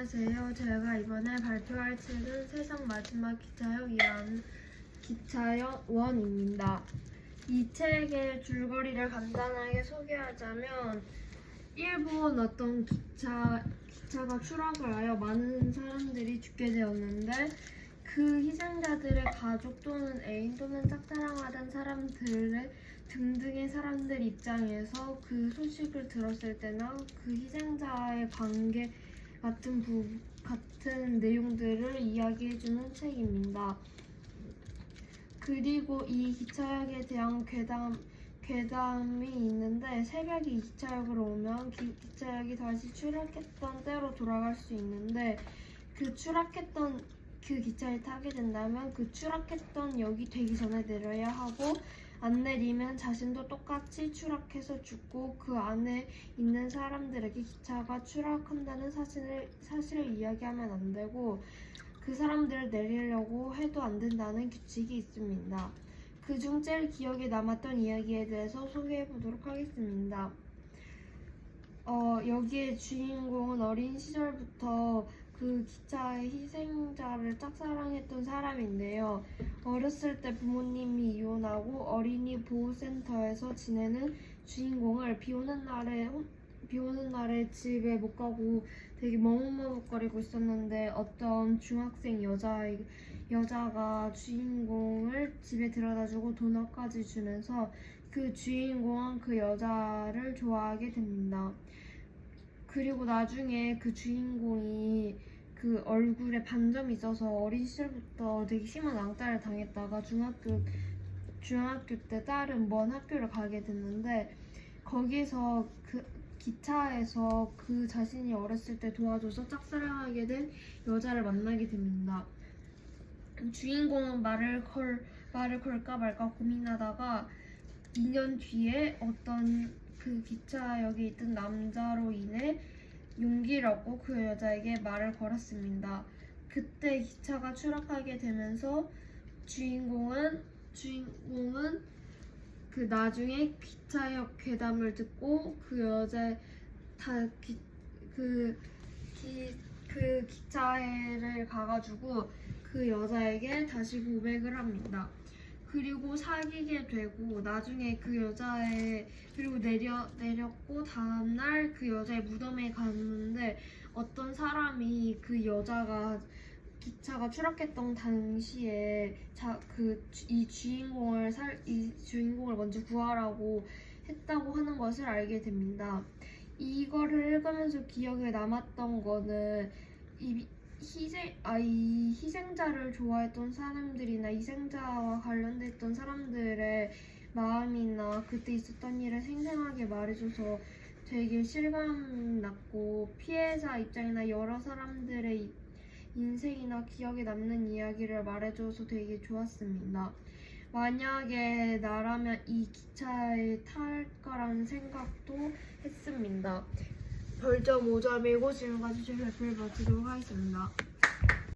안녕하세요. 제가 이번에 발표할 책은 세상 마지막 기차역이라는 기차역원입니다. 이 책의 줄거리를 간단하게 소개하자면 일본 어떤 기차 기차가 추락을 하여 많은 사람들이 죽게 되었는데 그 희생자들의 가족 또는 애인 또는 짝사랑하던 사람들의 등등의 사람들 입장에서 그 소식을 들었을 때나 그 희생자의 관계 같은 부, 같은 내용들을 이야기해주는 책입니다. 그리고 이 기차역에 대한 괴담 괴담이 있는데 새벽에 이 기차역으로 오면 기, 기차역이 다시 추락했던 때로 돌아갈 수 있는데 그 추락했던 그 기차를 타게 된다면 그 추락했던 역이 되기 전에 내려야 하고 안 내리면 자신도 똑같이 추락해서 죽고 그 안에 있는 사람들에게 기차가 추락한다는 사실을 사실을 이야기하면 안 되고 그 사람들을 내리려고 해도 안 된다는 규칙이 있습니다. 그 중 제일 기억에 남았던 이야기에 대해서 소개해 보도록 하겠습니다. 어, 여기에 주인공은 어린 시절부터 그 기차의 희생자를 짝사랑했던 사람인데요. 어렸을 때 부모님이 이혼하고 어린이 보호센터에서 지내는 주인공을 비 오는 날에 혼- 비 오는 날에 집에 못 가고 되게 머뭇머뭇거리고 있었는데 어떤 중학생 여자 여자가 주인공을 집에 데려다주고 도넛까지 주면서 그 주인공은 그 여자를 좋아하게 됩니다. 그리고 나중에 그 주인공이 그 얼굴에 반점이 있어서 어린 시절부터 되게 심한 왕따를 당했다가 중학교 중학교 때 다른 먼 학교를 가게 됐는데 거기서 그 기차에서 그 자신이 어렸을 때 도와줘서 짝사랑하게 된 여자를 만나게 됩니다. 주인공은 말을 걸 말을 걸까 말까 고민하다가 2년 뒤에 어떤 그 기차역에 있던 남자로 인해 용기를 얻고 그 여자에게 말을 걸었습니다. 그때 기차가 추락하게 되면서 주인공은 주인공은 그 나중에 기차역 괴담을 듣고 그 여자 다그그 그 기차를 가가지고 그 여자에게 다시 고백을 합니다. 그리고 사귀게 되고 나중에 그 여자의 그리고 내려 내렸고 다음날 그 여자의 무덤에 갔는데 어떤 사람이 그 여자가 기차가 추락했던 당시에 그이 주인공을 살 이 주인공을 먼저 구하라고 했다고 하는 것을 알게 됩니다. 이거를 읽으면서 기억에 남았던 거는 이 희생 아이 희생자를 좋아했던 사람들이나 희생자와 관련됐던 사람들의 마음이나 그때 있었던 일을 생생하게 말해줘서 되게 실감 났고 피해자 입장이나 여러 사람들의 이- 인생이나 기억에 남는 이야기를 말해줘서 되게 좋았습니다. 만약에 나라면 이 기차에 탈까라는 생각도 했습니다. 별점 5점이고 지금까지 제 발표를 마치도록 하겠습니다.